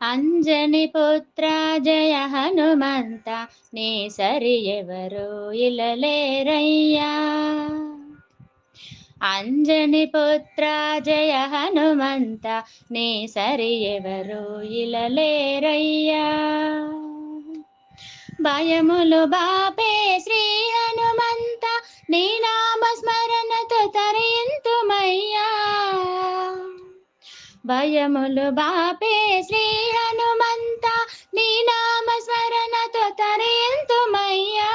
అంజని పుత్ర జయ హనుమంత నీ సరి ఎవరు ఇలలేరయ్యా? అంజని పుత్ర జయ హనుమంత నీ సరి ఎవరు ఇలలేరయ్యా? భయములు బాపే శ్రీ హనుమంత నీ నామ స్మరణతో తరయింతుమయ్యా భయములు బాపే శ్రీ హనుమంత నీ నామ స్మరణతో తరేంతుమయ్యా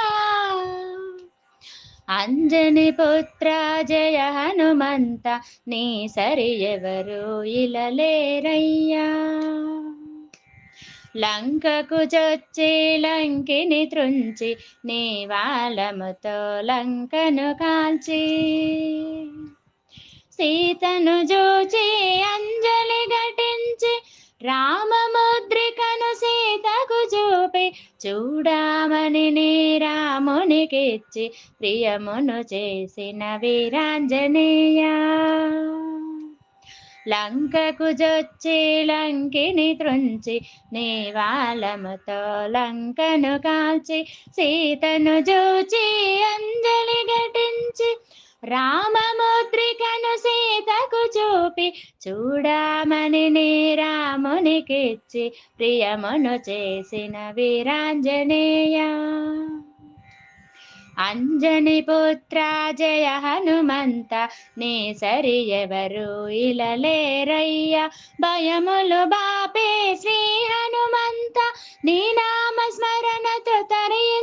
అంజని పుత్ర జయ హనుమంత నీ సరి ఎవరు ఇలలేరయ్యా. లంకకు చొచ్చి లంకిని త్రుంచి నీ వాళ్ళముతో లంకను కాల్చి. సీతను జూచి అంజలి చూడామని నీ రామునికిచ్చి ప్రియమును చేసిన వీరాంజనేయ. లంకకు జొచ్చి లంకిని త్రుంచి నీ వాళ్ళముతో లంకను కాల్చి సీతను జూచి అంజలి ఘటించి రామముద్రి చూడమని నీ రామునికిచ్చి ప్రియమును చేసిన వీరాంజనేయ. అంజని పుత్ర జయ హనుమంత నీ సరి ఎవరు ఇలలేరయ్య? భయములు బాపే శ్రీ హనుమంత నీ నామ స్మరణతో తరయ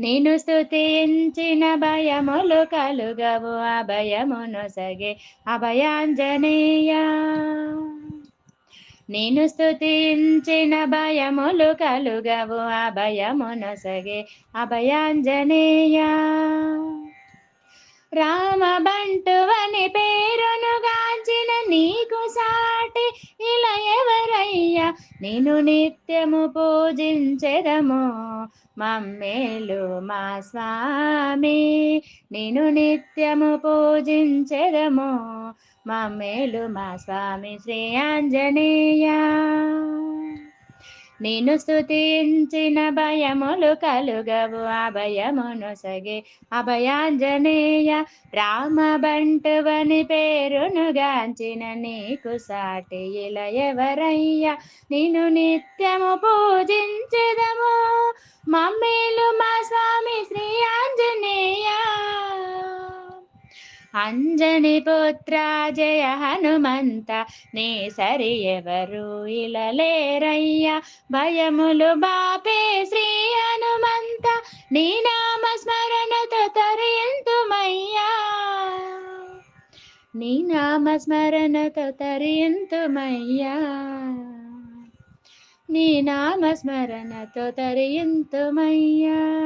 నేను స్థుతించిన భయములు కలుగవు అభయమును సగే అభయాంజనేయ. నేను స్థుతించిన భయములు కలుగవు అభయమును సగే అభయాంజనేయ. రామ బంటువని నేను నిత్యము పూజించెదము మమ్మేలు మా స్వామి. నేను నిత్యము పూజించెదము మమ్మేలు మా స్వామి శ్రీ ఆంజనేయ. నేను స్తుతించిన భయములు కలుగవు అభయమును సగే అభయాంజనేయ రామ బంటువని పేరును గాంచిన నీకు సాటి ఇలా ఎవరయ్యా? నేను నిత్యము పూజించదము మమ్మ అంజని పుత్ర జయ హనుమంత నీ సరి ఎవరు ఇలలేరయ్యా? భయములు బాపే శ్రీ హనుమంత నీ నామ స్మరణతో తరయంతుమయ్యా. నీ నామ స్మరణతో తరయంతుమయ్యా. నీ నామ స్మరణతో తరయంతుమయ్యా.